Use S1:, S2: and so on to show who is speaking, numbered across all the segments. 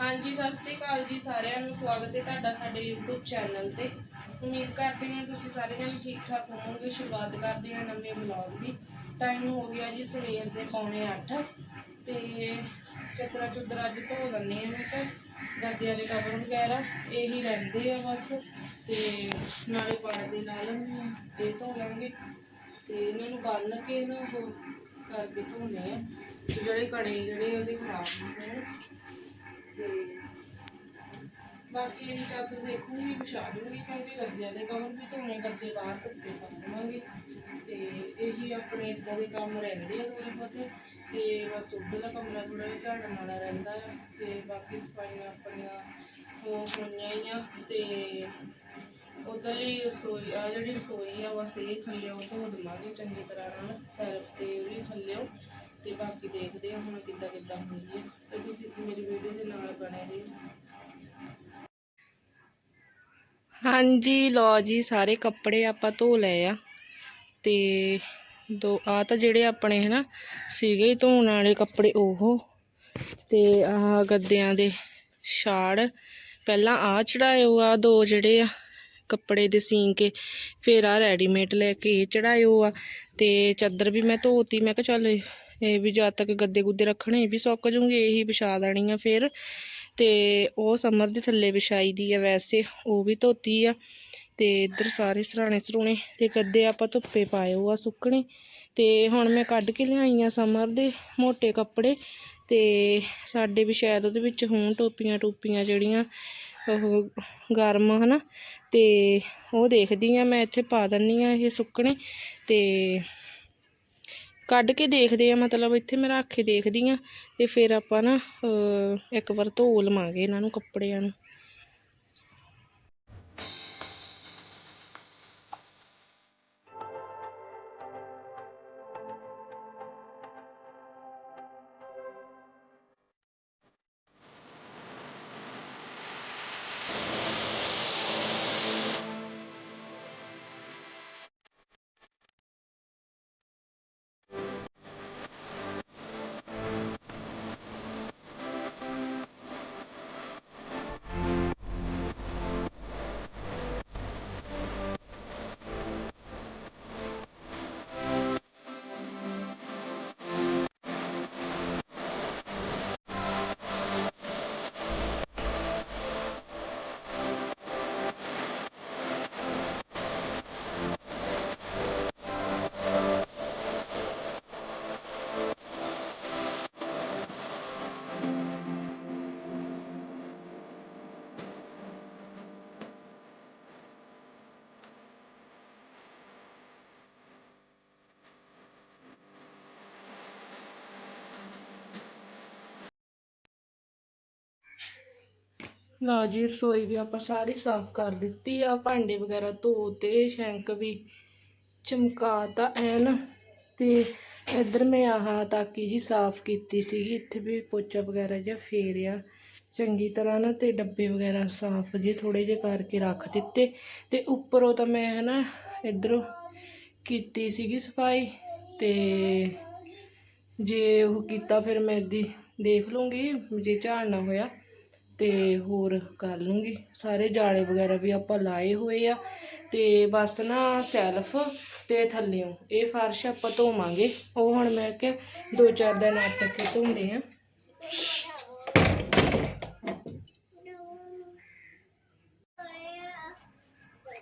S1: ਹਾਂਜੀ, ਸਤਿ ਸ੍ਰੀ ਅਕਾਲ ਜੀ ਸਾਰਿਆਂ ਨੂੰ। ਸਵਾਗਤ ਹੈ ਤੁਹਾਡਾ ਸਾਡੇ YouTube ਚੈਨਲ ਤੇ। ਉਮੀਦ ਕਰਦੇ ਹਾਂ ਤੁਸੀਂ ਸਾਰੇ ਜਣੇ ਠੀਕ ਠਾਕ ਹੋਵੋਗੇ। ਸ਼ੁਰੂਆਤ ਕਰਦੇ ਹਾਂ ਨਵੇਂ ਵਲੌਗ ਦੀ। ਟਾਈਮ ਹੋ ਗਿਆ ਜੀ ਸਵੇਰ ਦੇ ਪੌਣੇ 8 ਤੇ ਚੱਦਰਾ ਚੁੱਦਰਾ ਅੱਜ ਧੋ ਦਿੰਦੇ ਹਾਂ ਮੈਂ ਤਾਂ। ਗੱਦਿਆਂ ਦੇ ਕਵਰ ਵਗੈਰਾ ਇਹੀ ਰਹਿੰਦੇ ਆ ਬਸ। ਤੇ ਨਾਲੇ ਪਰਦੇ ਲਾ ਲੈਂਦੇ ਹਾਂ, ਇਹ ਧੋ ਲਾਂਗੇ। ਤੇ ਇਹਨਾਂ ਨੂੰ ਬੰਨ ਕੇ ਨਾ ਉਹ ਕਰਕੇ ਧੋਣੇ ਆ। ਤੇ ਜਿਹੜੇ ਕੜੇ ਜਿਹੜੇ ਉਹਦੇ ਖਰਾਬ ਹੁੰਦੇ ਨੇ। ਬਾਕੀ ਇਹ ਚਾਦਰ ਦੇਖੂੰਗੀ, ਵਿਛਾ ਦੂੰਗੀ ਕਿਉਂਕਿ ਗੱਦਿਆਂ ਦੇ ਕਵਰ ਵੀ ਧੋਣੇ ਗੱਦੇ ਬਾਹਰ, ਧੁੱਪੇ ਪਾ ਦੇਵਾਂਗੇ ਤੇ ਇਹੀ ਆਪਣੇ ਇਦਾਂ ਦੇ ਕੰਮ ਰਹਿੰਦੇ ਆ ਥੋੜੇ ਬਹੁਤੇ। ਤੇ ਬਸ ਉੱਧਰਲਾ ਕਮਰਾ ਥੋੜਾ ਜਿਹਾ ਝਾੜਨ ਵਾਲਾ ਰਹਿੰਦਾ ਆ। ਤੇ ਬਾਕੀ ਸਫਾਈਆਂ ਆਪਣੀਆਂ ਹੋ ਹੋਈਆਂ ਹੀ ਆ। ਤੇ ਉਧਰਲੀ ਰਸੋਈ ਆ ਜਿਹੜੀ ਰਸੋਈ ਆ, ਬਸ ਇਹ ਥੱਲੇ ਉਹ ਧੋ ਦੇਵਾਂਗੇ ਚੰਗੀ ਤਰ੍ਹਾਂ ਨਾਲ। ਸੈਲਫ ਤੇ ਵੀ ਥੱਲਿਓ ਤੇ ਬਾਕੀ ਦੇਖਦੇ ਹਾਂ ਹੁਣ ਕਿੱਦਾਂ ਕਿੱਦਾਂ ਹੁੰਦੀ ਹੈ ਤੇ ਤੁਸੀਂ ਮੇਰੀ ਵੀਡੀਓ ਦੇ ਨਾਲ ਬਣੇ ਰਹੋ। ਹਾਂਜੀ ਲੋ ਜੀ, ਸਾਰੇ ਕੱਪੜੇ ਆਪਾਂ ਧੋ ਲਏ ਆ। ਤੇ ਦੋ, ਆ ਤਾਂ ਜਿਹੜੇ ਆਪਣੇ ਹਨਾ ਸੀਗੇ ਧੋਣ ਵਾਲੇ ਕੱਪੜੇ, ਉਹ। ਤੇ ਆਹ ਗੱਦਿਆਂ ਦੇ ਛਾੜ। ਪਹਿਲਾਂ ਆ ਚੜਾਇਓ ਆ ਦੋ ਜਿਹੜੇ ਆ ਕੱਪੜੇ ਦੇ ਸੀਨ ਕੇ, ਫਿਰ ਆ ਰੈਡੀਮੇਡ ਲੈ ਕੇ ਇਹ ਚੜਾਇਓ ਆ। ਤੇ ਚਾਦਰ ਵੀ ਮੈਂ ਧੋਤੀ, ਮੈਂ ਕਿਹਾ ਚੱਲ ਇਹ ਵੀ ਜਦ ਤੱਕ ਗੱਦੇ ਗੁੱਦੇ ਰੱਖਣੇ ਵੀ ਸੁੱਕ ਜੂਗੇ ਇਹੀ ਵਿਛਾ ਦੇਣੀ ਆ ਫਿਰ। ਤੇ ਉਹ ਸਮਰ ਦੇ ਥੱਲੇ ਵਿਛਾਈ ਦੀ ਆ ਵੈਸੇ, ਉਹ ਵੀ ਧੋਤੀ ਆ। ਤੇ ਇੱਧਰ ਸਾਰੇ ਸਰਾਣੇ ਸਰੂਣੇ, ਤੇ ਗੱਦੇ ਆਪਾਂ ਧੁੱਪੇ ਪਾਏ ਉਹ ਆ ਸੁੱਕਣੇ। ਤੇ ਹੁਣ ਮੈਂ ਕੱਢ ਕੇ ਲਿਆਈ ਆ ਸਮਰ ਦੇ ਮੋٹے ਕੱਪੜੇ। ਤੇ ਸਾਡੇ ਵੀ ਸ਼ਾਇਦ ਉਹਦੇ ਵਿੱਚ ਹੋਣ ਟੋਪੀਆਂ ਟੋਪੀਆਂ ਜਿਹੜੀਆਂ, ਉਹ ਗਰਮ, ਹਨਾ। ਤੇ ਉਹ ਦੇਖਦੀ ਆ, ਮੈਂ ਇੱਥੇ ਪਾ ਦਿੰਨੀ ਆ ਇਹ ਸੁੱਕਣੇ। ਤੇ ਕੱਢ ਕੇ ਦੇਖਦੇ ਆ, ਮਤਲਬ ਇੱਥੇ ਮੈਂ ਰੱਖ ਕੇ ਦੇਖਦੀ ਆ ਤੇ ਫਿਰ ਆਪਾਂ ਨਾ ਇੱਕ ਵਾਰ ਧੋ ਲਵਾਂਗੇ ਇਹਨਾਂ ਨੂੰ ਕੱਪੜਿਆਂ ਨੂੰ। ਲਓ ਜੀ, ਰਸੋਈ ਵੀ ਆਪਾਂ ਸਾਰੀ ਸਾਫ਼ ਕਰ ਦਿੱਤੀ ਆ, ਭਾਂਡੇ ਵਗੈਰਾ ਧੋਤੇ ਸ਼ੈਂਕ ਵੀ ਚਮਕਾਤਾ ਐਨ ਤੇ ਇੱਧਰ ਮੈਂ ਆਹ ਤਾਕੀ ਜੀ ਸਾਫ਼ ਕੀਤੀ ਸੀਗੀ, ਇੱਥੇ ਵੀ ਪੋਚਾ ਵਗੈਰਾ ਜਿਹਾ ਫੇਰਿਆ ਚੰਗੀ ਤਰ੍ਹਾਂ ਨਾ ਤੇ ਡੱਬੇ ਵਗੈਰਾ ਸਾਫ਼ ਜੇ ਥੋੜੇ ਜਿਹੇ ਕਰਕੇ ਰੱਖ ਦਿੱਤੇ ਤੇ ਉੱਪਰੋਂ ਤਾਂ ਮੈਂ ਹਨਾ ਇੱਧਰੋਂ ਕੀਤੀ ਸੀਗੀ ਸਫ਼ਾਈ ਤੇ ਜੇ ਉਹ ਕੀਤਾ ਫਿਰ ਮੈਂ ਦੀ ਦੇਖ ਲੂੰਗੀ, ਜੇ ਝਾੜਨਾ ਹੋਇਆ। ਤੇ ਹੋਰ ਕਰ ਲੂੰਗੀ। ਸਾਰੇ ਜਾਲੇ ਵਗੈਰਾ ਵੀ ਆਪਾਂ ਲਾਏ ਹੋਏ ਆ। ਤੇ ਬਸ ਨਾ ਸੈਲਫ ਤੇ ਥੱਲਿਓਂ ਇਹ ਫਰਸ਼ ਆਪਾਂ ਧੋਵਾਂਗੇ। ਉਹ ਹੁਣ ਮੈਂ ਕਿਹਾ ਦੋ ਚਾਰ ਦਿਨ ਅਟਕ ਕੇ ਧੋਂਦੇ ਆ।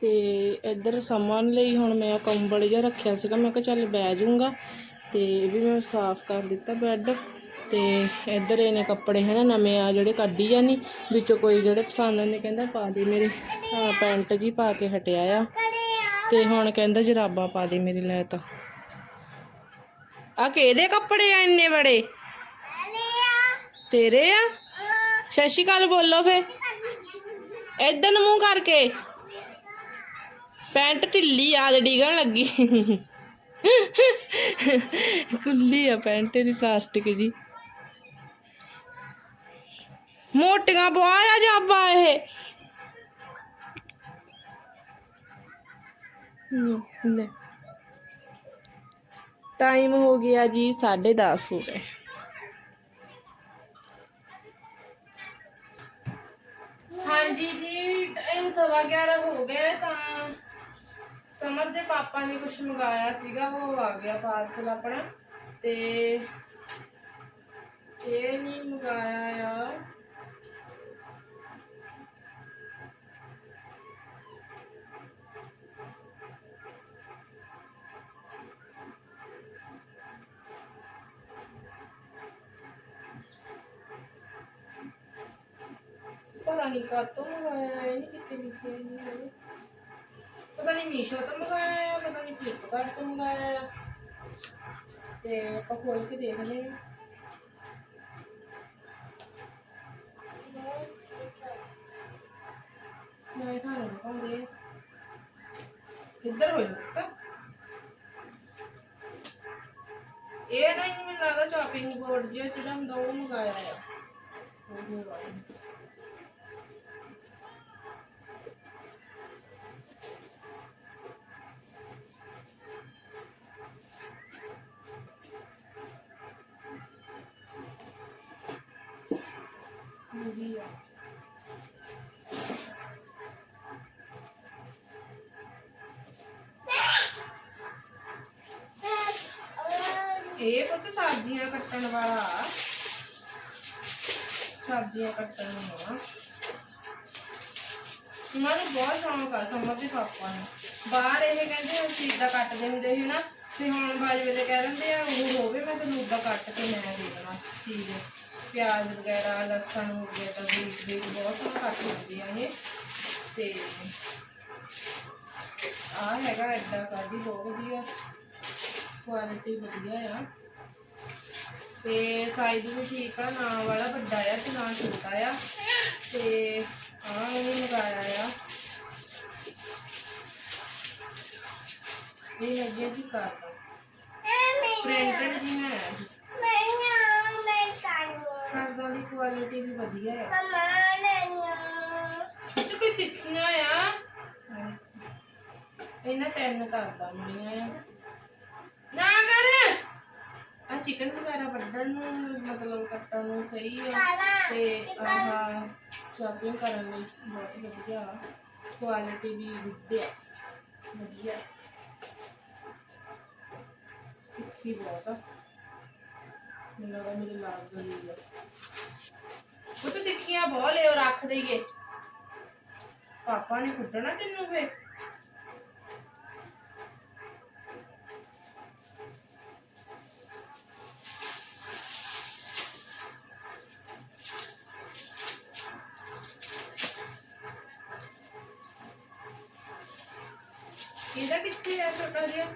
S1: ਤੇ ਇੱਧਰ ਸਮਨ ਲਈ, ਹੁਣ ਮੈਂ ਕੰਬਲ ਜਿਹਾ ਰੱਖਿਆ ਸੀਗਾ। ਮੈਂ ਕਿਹਾ ਚੱਲ ਬਹਿ ਜਾਊਂਗਾ। ਤੇ ਇਹ ਵੀ ਮੈਂ ਸਾਫ਼ ਕਰ ਦਿੱਤਾ ਬੈੱਡ। ਤੇ ਇੱਧਰ ਇਹਨੇ ਕੱਪੜੇ ਹੈ ਨਾ ਨਵੇਂ ਆ ਜਿਹੜੇ ਕੱਢੀ ਜਾਨੀ ਵਿੱਚੋਂ ਕੋਈ ਜਿਹੜੇ ਪਸੰਦ ਨੇ ਕਹਿੰਦਾ ਪਾ ਦੇ ਮੇਰੇ। ਹਾਂ ਪੈਂਟ ਜੀ ਪਾ ਕੇ ਹਟਿਆ ਆ। ਤੇ ਹੁਣ ਕਹਿੰਦਾ ਜਰਾਬਾਂ ਪਾ ਦੇ ਮੇਰੇ ਲੈ ਤਾਂ ਆ ਕਿਹਦੇ ਕੱਪੜੇ ਆ ਇੰਨੇ ਬੜੇ? ਤੇਰੇ ਆ? ਸਤਿ ਸ਼੍ਰੀ ਅਕਾਲ ਬੋਲੋ ਫੇ ਇਦਾਂ ਨੂੰ ਮੂੰਹ ਕਰਕੇ। ਪੈਂਟ ਢਿੱਲੀ ਆ ਤੇ ਡਿਗਣ ਲੱਗੀ। ਖੁੱਲੀ ਆ ਪੈਂਟ ਦੀ ਪਲਾਸਟਿਕ ਜੀ। ਮੋਟੀਆਂ ਪਵਾਇਆ ਜਾਬਾ ਇਹ ਹਮ, ਲੈ ਟਾਈਮ ਹੋ ਗਿਆ ਜੀ 10:30 ਹੋ ਗਏ ਹਾਂਜੀ ਜੀ ਟਾਈਮ ਸਵਾ 11 ਹੋ ਗਿਆ ਤਾਂ ਸਮਰ ਦੇ ਪਾਪਾ ਨੇ ਕੁਝ ਮੰਗਾਇਆ ਸੀਗਾ ਉਹ ਆ ਗਿਆ ਪਾਰਸਲ ਆਪਣਾ ਤੇ ਇਹ ਨਹੀਂ ਮੰਗਾਇਆ ਨਹੀਂ ਕਾਤੋਂ ਮੰਗਾਇਆ ਇਹ ਨਹੀਂ ਕਿਤੇ ਲਿਖਿਆ ਨਹੀਂ ਹੈ ਪਤਾ ਨਹੀਂ ਮੀਸ਼ੋ ਤੋਂ ਮੰਗਾਇਆ ਪਤਾ ਨਹੀਂ ਫਲਿੱਪਕਾਰਟ ਤੋਂ ਮੰਗਾਇਆ ਤੇ ਆਪਾਂ ਖੋਲ ਕੇ ਦੇਖਦੇ ਹਾਂ। ਮੈਂ ਤੁਹਾਨੂੰ ਦਿਖਾਉਂਦੇ ਇੱਧਰ ਹੋਈ ਤਾਂ ਇਹ ਨਾ ਮੈਨੂੰ ਲੱਗਦਾ ਚੌਪਿੰਗ ਬੋਰਡ ਜਿਹੜਾ ਹੁੰਦਾ ਉਹ ਮੰਗਾਇਆ ਆ। ਉਹ ਮੰਗਾਇਆ ਵਧੀਆ ਇਹ ਪੁੱਤ ਸਬਜ਼ੀਆਂ ਕੱਟਣ ਵਾਲਾ। ਸਬਜ਼ੀਆਂ ਕੱਟਣ ਨੂੰ ਉਹਨਾਂ ਨੂੰ ਬਹੁਤ ਸ਼ੌਂਕ ਆ ਸਮਰ ਦੇ ਪਾਪਾ ਨੂੰ। ਬਾਹਰ ਇਹ ਕਹਿੰਦੇ ਅਸੀਂ ਇਦਾਂ ਕੱਟਦੇ ਹੁੰਦੇ ਸੀ ਨਾ, ਤੇ ਹੁਣ ਬਾਜ ਵੇਲੇ ਕਹਿ ਦਿੰਦੇ ਆ, ਉਹ ਹੋਵੇ ਮੈਂ ਤੈਨੂੰ ਉਦਾਂ ਕੱਟ ਕੇ ਮੈਂ ਦੇ ਦੇਣਾ ਚੀਜ਼ ਪਿਆਜ਼ ਵਗੈਰਾ ਲਸਣ ਹੋ ਗਿਆ ਤਾਂ ਬਰੀਕ ਬਰੀਕ ਬਹੁਤ ਕੱਟ ਦਿੰਦੇ ਆ ਇਹ। ਤੇ ਆ ਹੈਗਾ ਏਦਾਂ ਕਰਦੀ ਬਹੁਤ ਵਧੀਆ ਕੁਆਲਿਟੀ ਵਧੀਆ ਆ। ਤੇ ਸਾਈਜ਼ ਵੀ ਠੀਕ ਆ ਨਾ ਵਾਲਾ ਵੱਡਾ ਆ ਤੇ ਨਾ ਛੋਟਾ ਆ। ਤੇ ਆ ਉਹ ਲਗਾਇਆ ਆ। ਇਹ ਹੈਗੀ ਜੀ ਕਰਦਾ ਪ੍ਰਿੰਟਡ ਜੀ ਹੈ ਕਰਦਾ ਦੀ ਕੁਆਲਿਟੀ ਵੀ ਵਧੀਆ ਆ। ਤੇ ਕੋਈ ਤਿੱਖੀਆਂ ਆ। ਇਹਨਾਂ ਤਿੰਨ ਕਰਦਾ ਮੁੰਨੀਆਂ ਆ। ਨਾ ਕਰ। ਆ ਚਿਕਨ ਵਗੈਰਾ ਵੱਢਣ ਨੂੰ ਮਤਲਬ ਕੱਟਣ ਨੂੰ ਸਹੀ ਆ। ਤੇ ਆਹ ਚੌਪਿੰਗ ਕਰਨ ਲਈ ਬਹੁਤ ਵਧੀਆ। ਕੁਆਲਿਟੀ ਵੀ ਗੁੱਡ ਆ ਵਧੀਆ। ਤਿੱਖੀ ਬਹੁਤ ਆ। ਮੈਨੂੰ ਲੱਗਦਾ ਮੇਰੇ ਲਾਗ ਗਈ ਆ। ਉਹ ਤਾਂ ਤਿੱਖੀਆਂ ਬਹੁਤ ਲਿਓ ਰੱਖ ਦਈਏ ਪਾਪਾ ਨੇ ਕੁੱਟਣਾ ਤੈਨੂੰ ਫੇ ਇਹਦਾ ਕਿੱਥੇ ਆ ਛੋਟਾ ਜਿਹਾ?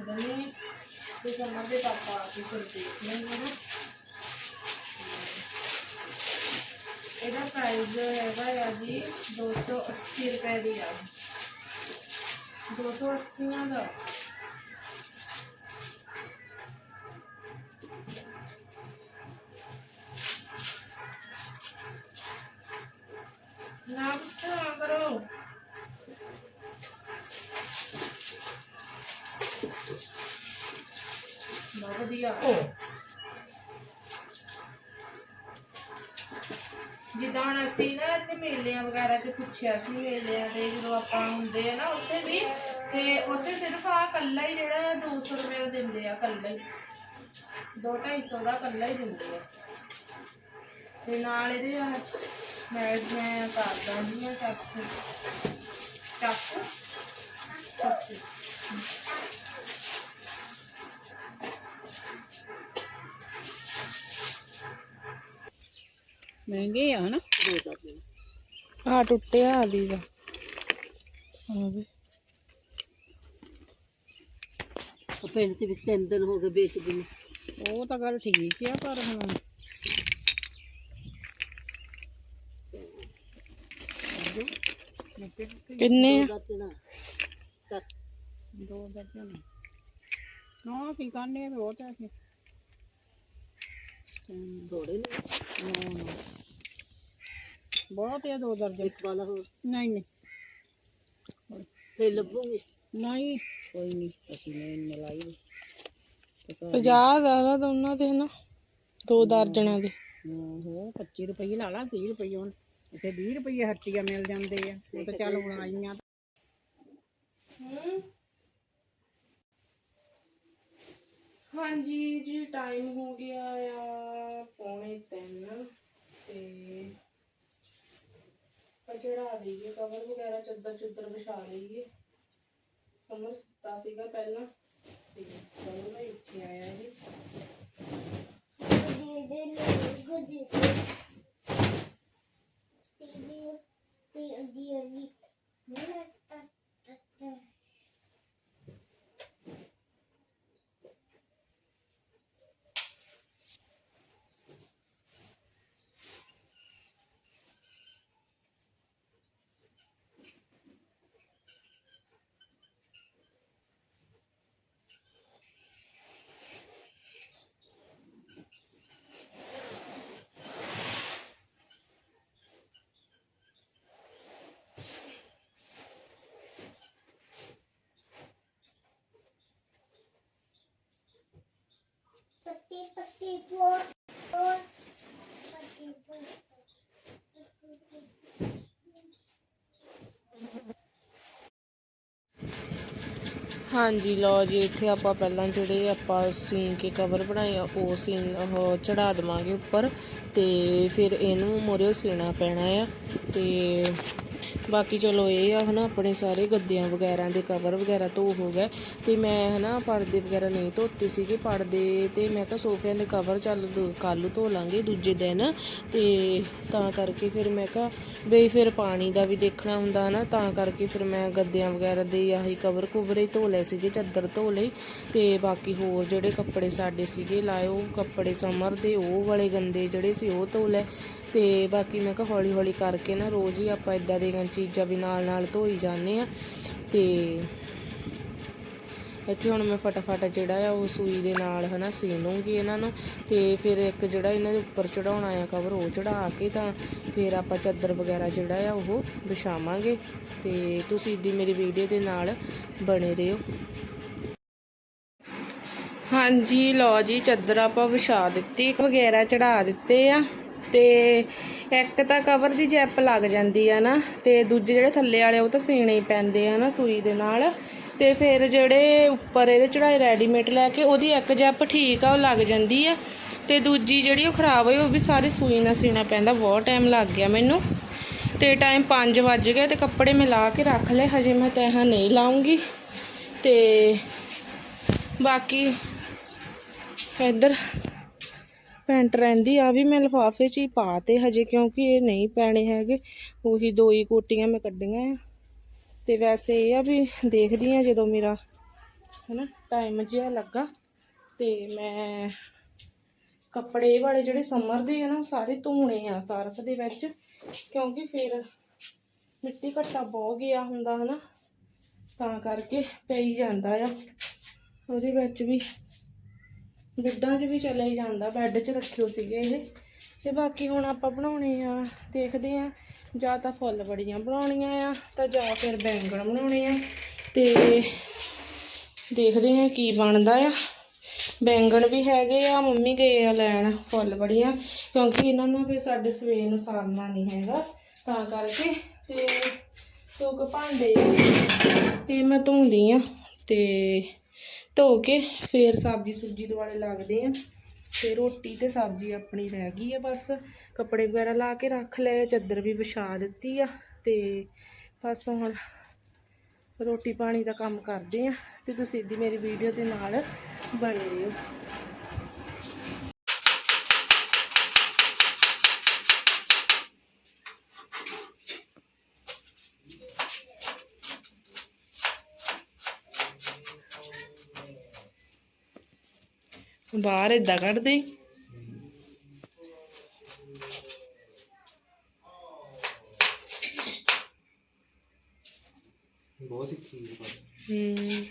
S1: ਅੱਧੀ ਆਪਾਂ ਰੱਖ ਦਿੰਦੇ ਹਾਂ ਤੇ ਸਮਰ ਦੇ ਪਾਪਾ ਆ ਕੇ ਫਿਰ ਦੇਖ ਲੈਣਗੇ ਨਾ ਇਹਦਾ ਪ੍ਰਾਈਸ ਹੈਗਾ ਆ ਜੀ 280 ਰੁਪਏ ਦੀ ਆ 280 ਦਾ ਜਿੱਦਾਂ ਹੁਣ ਅਸੀਂ ਨਾ ਇੱਥੇ ਮੇਲਿਆਂ ਵਗੈਰਾ 'ਚ ਪੁੱਛਿਆ ਸੀ, ਮੇਲਿਆਂ ਦੇ ਜਦੋਂ ਆਪਾਂ ਹੁੰਦੇ ਆ ਨਾ ਉੱਥੇ ਵੀ, ਤੇ ਉੱਥੇ ਸਿਰਫ ਆ ਕੱਲਾ ਹੀ ਜਿਹੜਾ 200 ਰੁਪਏ ਦਾ ਦਿੰਦੇ ਆ ਕੱਲਾ ਹੀ। 2-250 ਦਾ ਕੱਲਾ ਹੀ ਦਿੰਦੇ ਆ। ਤੇ ਨਾਲ ਇਹਦੇ ਆ, ਮੈਂ ਮੈਂ ਕਰ ਦਾਂਗੀ ਆ ਚਾਕੂ ਚਾਕੂ।
S2: ਮਹਿੰਗੇ ਆ ਹਨਾ?
S1: ਆ ਟੁੱਟਿਆ ਆਲੀ ਦਾ ਹਾਂ ਵੀ।
S2: ਉਹ ਪਿੰਡ ਚ ਵੀ ਤਿੰਨ ਦਿਨ ਹੋ ਗਏ ਵੇਚਦੇ ਨੂੰ। ਉਹ ਤਾਂ ਗੱਲ ਠੀਕ ਆ ਪਰ ਹੁਣ
S1: ਕਿੰਨੇ ਆ?
S2: ਦੋ ਦਰਜਨ ਨਾ ਕੀ ਕਰਨੇ ਆ ਬਹੁਤ ਆ ਥੋੜੇ ਨੇ। ਬਹੁਤ ਆ ਦੋ ਦਰਜਨ। ਇੱਕ ਵਾਲਾ ਹੋਰ। ਨਹੀਂ ਨਹੀਂ। ਫੇ ਲੱਭੂਗੀ? ਨਹੀਂ। ਕੋਈ ਨਹੀਂ ਅਸੀਂ ਨਹੀਂ ਮਲਾਈ।
S1: 50 ਦਾ ਲਾ ਦੋਨਾਂ ਦੇ ਨਾ ਦੋ ਦਰਜਣਾਂ ਦੇ।
S2: ਉਹ 25 ਰੁਪਏ ਲਾ ਲਾ 30 ਰੁਪਏ ਹੁਣ। ਇੱਥੇ 20 ਰੁਪਏ ਹੱਟੀਆਂ ਮਿਲ ਜਾਂਦੇ ਆ। ਉਹ ਤਾਂ ਚੱਲ ਹੁਣ ਆਈਆਂ।
S1: ਹਾਂਜੀ ਜੀ ਟਾਈਮ ਹੋ ਗਿਆ ਆ ਪੌਣੇ 3 ਤੇ ਆਪਾਂ ਚੜਾ ਲਈਏ ਕਵਰ ਵਗੈਰਾ ਚੱਦਰ ਚੁੱਦਰ ਵਿਛਾ ਲਈਏ ਸਮਰ ਸੁੱਤਾ ਸੀਗਾ ਪਹਿਲਾਂ। ਤੇ ਕਵਰ ਦਾ ਉੱਠ ਆਇਆ ਇਹ ਹਾਂਜੀ, ਲਓ ਜੀ, ਇੱਥੇ ਆਪਾਂ ਪਹਿਲਾਂ ਜਿਹੜੇ ਆਪਾਂ ਸੀਨ ਕੇ ਕਵਰ ਬਣਾਏ ਆ, ਉਹ ਸੀਨ ਉਹ ਚੜਾ ਦਵਾਂਗੇ ਉੱਪਰ ਤੇ ਫਿਰ ਇਹਨੂੰ ਮੋਰਿਓ ਸੀਣਾ ਪੈਣਾ ਆ ਤੇ ਬਾਕੀ ਚਲੋ ਇਹ ਆ, ਹਨਾ, ਆਪਣੇ ਸਾਰੇ ਗੱਦਿਆਂ ਵਗੈਰਾ ਦੇ ਕਵਰ ਵਗੈਰਾ ਧੋ ਹੋ ਗਏ। ਤੇ ਮੈਂ, ਹਨਾ, ਪਰਦੇ ਵਗੈਰਾ ਨਹੀਂ ਧੋਤੇ ਸੀਗੇ ਪਰਦੇ, ਤੇ ਮੈਂ ਕਿਹਾ ਸੋਫਿਆਂ ਦੇ ਕਵਰ ਚੱਲ ਕੱਲ ਧੋ ਲਾਂਗੇ, ਦੂਜੇ ਦਿਨ। ਤੇ ਤਾਂ ਕਰਕੇ ਫਿਰ ਮੈਂ ਕਿਹਾ, ਬਈ ਫਿਰ ਪਾਣੀ ਦਾ ਵੀ ਦੇਖਣਾ ਹੁੰਦਾ, ਹਨਾ, ਤਾਂ ਕਰਕੇ ਫਿਰ ਮੈਂ ਗੱਦਿਆਂ ਵਗੈਰਾ ਦੇ ਆਹੀ ਕਵਰ ਕੁਵਰੇ ਧੋ ਲਏ ਸੀਗੇ, ਚਾਦਰ ਧੋ ਲਈ। ਤੇ ਬਾਕੀ ਹੋਰ ਜਿਹੜੇ ਕੱਪੜੇ ਸਾਡੇ ਸੀਗੇ, ਲਾਇਓ ਕੱਪੜੇ ਸਮਰ ਦੇ, ਉਹ ਵਾਲੇ ਗੰਦੇ ਜਿਹੜੇ ਸੀ, ਉਹ ਧੋ ਲਏ। ਤੇ ਬਾਕੀ ਮੈਂ ਕਿਹਾ ਹੌਲੀ ਹੌਲੀ ਕਰਕੇ ਨਾ ਰੋਜ਼ ਹੀ ਆਪਾਂ ਇਦਾਂ ਦੀਆਂ ਚੀਜ਼ਾਂ ਵੀ ਨਾਲ ਨਾਲ ਧੋਈ ਜਾਂਦੇ ਆ। ਤੇ ਇੱਥੇ ਹੁਣ ਮੈਂ ਫਟਾਫਟ ਜਿਹੜਾ ਆ ਉਹ ਸੂਈ ਦੇ ਨਾਲ ਹਨਾ ਸੀ ਲੂੰਗੀ ਇਹਨਾਂ ਨੂੰ। ਤੇ ਫਿਰ ਇੱਕ ਜਿਹੜਾ ਇਹਨਾਂ ਦੇ ਉੱਪਰ ਚੜਾਉਣਾ ਆ ਕਵਰ ਉਹ ਚੜਾ ਕੇ ਤਾਂ ਫਿਰ ਆਪਾਂ ਚਾਦਰ ਵਗੈਰਾ ਜਿਹੜਾ ਆ ਉਹ ਵਿਛਾਵਾਂਗੇ। ਤੇ ਤੁਸੀਂ ਦੀ ਮੇਰੀ ਵੀਡੀਓ ਦੇ ਨਾਲ ਬਣੇ ਰਹੋ। ਹਾਂਜੀ, ਲਓ ਜੀ, ਚਾਦਰ ਆਪਾਂ ਵਿਛਾ ਦਿੱਤੀ, ਵਗੈਰਾ ਚੜਾ ਦਿੱਤੇ ਆ। ਤੇ ਇੱਕ ਤਾਂ ਕਵਰ ਦੀ ਜੈਪ ਲੱਗ ਜਾਂਦੀ ਆ ਨਾ, ਤੇ ਦੂਜੇ ਜਿਹੜੇ ਥੱਲੇ ਵਾਲੇ ਉਹ ਤਾਂ ਸੀਣੇ ਹੀ ਪੈਂਦੇ ਆ ਨਾ ਸੂਈ ਦੇ ਨਾਲ। ਤੇ ਫਿਰ ਜਿਹੜੇ ਉੱਪਰ ਇਹਦੇ ਚੜਾਏ ਰੈਡੀਮੇਡ ਲੈ ਕੇ, ਉਹਦੀ ਇੱਕ ਜੈਪ ਠੀਕ ਆ, ਉਹ ਲੱਗ ਜਾਂਦੀ ਆ। ਤੇ ਦੂਜੀ ਜਿਹੜੀ ਉਹ ਖਰਾਬ ਹੋਈ, ਉਹ ਵੀ ਸਾਰੀ ਸੂਈ ਨਾਲ ਸੀਣਾ ਪੈਂਦਾ, ਬਹੁਤ ਟਾਈਮ ਲੱਗ ਗਿਆ ਮੈਨੂੰ। ਤੇ ਟਾਈਮ 5 ਵੱਜ ਗਏ, ਤੇ ਕੱਪੜੇ ਮੈਂ ਲਾ ਕੇ ਰੱਖ ਲਏ, ਹਜੇ ਮੈਂ ਤੈਹਾਂ ਨਹੀਂ ਲਾਉਂਗੀ। ਤੇ ਬਾਕੀ ਇੱਧਰ ਪੈਂਟ ਰਹਿੰਦੀ ਆ ਵੀ ਮੈਂ ਲਿਫਾਫੇ 'ਚ ਹੀ ਪਾਤੇ ਹਜੇ ਕਿਉਂਕਿ ਇਹ ਨਹੀਂ ਪੈਣੇ ਹੈਗੇ। ਉਹੀ ਦੋ ਹੀ ਕੋਟੀਆਂ ਮੈਂ ਕੱਢੀਆਂ ਆ। ਤੇ ਵੈਸੇ ਇਹ ਆ ਵੀ ਦੇਖਦੀ ਆ ਜਦੋਂ ਮੇਰਾ, ਹਨਾ ਟਾਈਮ ਜਿਹਾ ਲੱਗਾ। ਤੇ ਮੈਂ ਕੱਪੜੇ ਵਾਲੇ ਜਿਹੜੇ ਸਮਰ ਦੇ ਆ ਨਾ, ਉਹ ਸਾਰੇ ਧੋਣੇ ਆ ਸਰਫ ਦੇ ਵਿੱਚ। ਕਿਉਂਕਿ ਫਿਰ ਮਿੱਟੀ ਘੱਟਾ ਬਹੁਤ ਗਿਆ ਹੁੰਦਾ, ਹਨਾ। ਤਾਂ ਕਰਕੇ ਪਈ ਜਾਂਦਾ ਆ। ਉਹਦੇ ਵਿੱਚ ਵੀ ਬੈੱਡਾਂ 'ਚ ਵੀ ਚਲੇ ਹੀ ਜਾਂਦਾ ਬੈੱਡ 'ਚ ਰੱਖਿਓ ਸੀਗੇ ਇਹ। ਤੇ ਬਾਕੀ ਹੁਣ ਆਪਾਂ ਬਣਾਉਣੇ ਆ, ਦੇਖਦੇ ਆ, ਜਾਂ ਤਾਂ ਫੁੱਲ ਬੜੀਆਂ ਬਣਾਉਣੀਆਂ ਆ, ਤਾਂ ਜਾਂ ਫਿਰ ਬੈਂਗਣ ਬਣਾਉਣੇ ਆ। ਤੇ ਦੇਖਦੇ ਆ ਕੀ ਬਣਦਾ ਆ। ਬੈਂਗਣ ਵੀ ਹੈਗੇ ਆ, ਮੰਮੀ ਗਏ ਆ ਲੈਣ ਫੁੱਲ ਬੜੀਆਂ ਕਿਉਂਕਿ ਇਹਨਾਂ ਨੂੰ ਵੀ ਸਾਡੇ ਸਵੇਰ ਨੂੰ ਸਾਰਨਾ ਨਹੀਂ ਹੈਗਾ, ਤਾਂ ਕਰਕੇ ਤੇ ਧੋ ਕੇ ਭਾਂਡੇ ਤੇ ਮੈਂ ਧੋਂਦੀ ਆ, ਤੇ ਧੋ ਕੇ ਫਿਰ ਸਬਜ਼ੀ ਸੁਬਜੀ ਦੁਆਲੇ ਲੱਗਦੇ ਆ। ਤੇ ਰੋਟੀ ਤੇ ਸਬਜ਼ੀ ਆਪਣੀ ਰਹਿ ਗਈ ਆ ਬਸ। ਕੱਪੜੇ ਵਗੈਰਾ ਲਾ ਕੇ ਰੱਖ ਲਏ, ਚਾਦਰ ਵੀ ਵਿਛਾ ਦਿੱਤੀ ਆ ਤੇ ਬਸ ਹੁਣ ਰੋਟੀ ਪਾਣੀ ਦਾ ਕੰਮ ਕਰਦੇ ਆ ਤੇ ਤੁਸੀਂ ਦੀ ਮੇਰੀ ਵੀਡੀਓ ਦੇ ਨਾਲ ਬਣੇ ਰਹੋ। ਬਾਹਰ ਏਦਾਂ ਕੱਢਦੇ।
S3: ਬਹੁਤ ਹੀ ਖੀਰ ਪਰ
S1: ਹੂੰ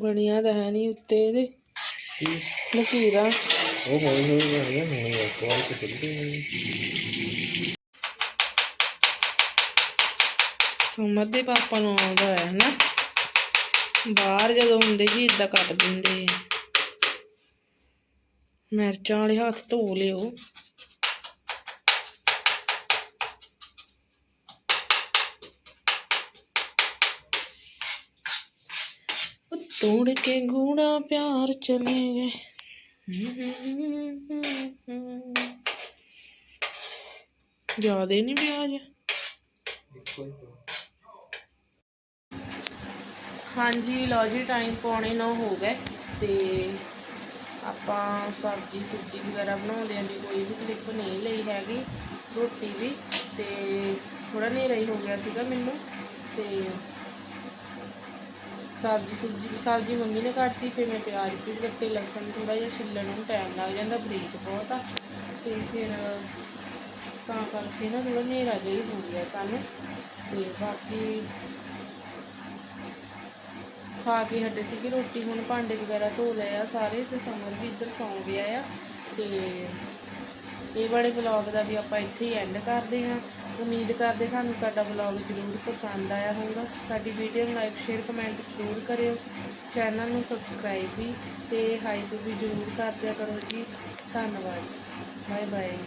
S1: ਬਣਿਆ ਤਾਂ ਹੈ ਨਹੀਂ ਉੱਤੇ ਇਹਦੇ। ਲਕੀਰਾਂ।
S3: ਉਹ ਹੌਲੀ ਹੌਲੀ ਬਣ ਗਿਆ ਹੁਣ ਇੱਕ ਵਾਰ ਤੇ ਚੱਲਦੇ
S1: ਸਮਰ ਦੇ ਪਾਪਾ ਨੂੰ ਆਉਂਦਾ ਹੈ ਨਾ। ਬਾਹਰ ਜਦੋਂ ਹੁੰਦੇ ਜੀ ਇਦਾਂ ਕੱਟ ਦਿੰਦੇ ਮਿਰਚਾਂ ਵਾਲੇ ਹੱਥ ਧੋ ਲਿਓ। ਤੋੜ ਕੇ ਗੂੜਾ ਪਿਆਰ ਚਲੇ ਗਏ ਜਿਆਦੇ ਨਹੀਂ ਵਿਆਜ ਹਾਂਜੀ, ਲਓ ਜੀ ਟਾਈਮ ਪੌਣੇ 9 ਹੋ ਗਏ ਤੇ ਆਪਾਂ ਸਬਜ਼ੀ ਸੁਬਜ਼ੀ ਵਗੈਰਾ ਬਣਾਉਂਦੇ ਆਂ ਦੀ ਕੋਈ ਵੀ ਕਲਿੱਪ ਨਹੀਂ ਲਈ ਹੈਗੀ, ਰੋਟੀ ਵੀ ਤੇ ਥੋੜਾ ਹਨੇਰਾ ਹੀ ਹੋ ਗਿਆ ਸੀਗਾ ਮੈਨੂੰ ਤੇ ਸਬਜ਼ੀ ਸੁਬਜ਼ੀ ਸਬਜ਼ੀ ਮੰਮੀ ਨੇ ਕੱਟਤੀ ਫਿਰ ਮੈਂ ਪਿਆਜ਼ ਵੀ ਕੱਟੇ, ਲਸਣ ਥੋੜਾ ਜਿਹਾ ਛਿੱਲਣ ਨੂੰ ਟਾਈਮ ਲੱਗ ਜਾਂਦਾ, ਬਰੀਕ ਬਹੁਤ ਆ। ਤੇ ਫਿਰ ਤਾਂ ਕਰਕੇ ਨਾ ਥੋੜਾ ਹਨੇਰਾ ਜਿਹਾ ਹੀ ਹੋ ਗਿਆ ਸਾਨੂੰ। ਤੇ ਬਾਕੀ ਖਾ ਕੇ ਹਟੇ ਕਿ ਰੋਟੀ, ਹੁਣ ਭਾਂਡੇ ਵਗੈਰਾ ਧੋ ਲਏ ਆ ਸਾਰੇ ਤੇ ਸਮਰ ਵੀ ਇੱਧਰ ਸੌਂ ਗਿਆ ਆ। ਤੇ ਇਹ ਵਾਲੇ ਵਲੌਗ ਦਾ ਵੀ ਆਪਾਂ ਇੱਥੇ ਹੀ ਐਂਡ ਕਰਦੇ ਹਾਂ। ਉਮੀਦ ਕਰਦੇ ਤੁਹਾਨੂੰ ਸਾਡਾ ਵਲੌਗ ਜ਼ਰੂਰ ਪਸੰਦ ਆਇਆ ਹੋਊਗਾ। ਸਾਡੀ ਵੀਡੀਓ ਨੂੰ ਲਾਈਕ ਸ਼ੇਅਰ ਕਮੈਂਟ ਜ਼ਰੂਰ ਕਰਿਓ। ਚੈਨਲ ਨੂੰ ਸਬਸਕ੍ਰਾਈਬ ਵੀ ਤੇ ਹਾਈਪ ਵੀ ਜ਼ਰੂਰ ਕਰ ਦਿਆ ਕਰੋ ਜੀ। ਧੰਨਵਾਦ। Bye bye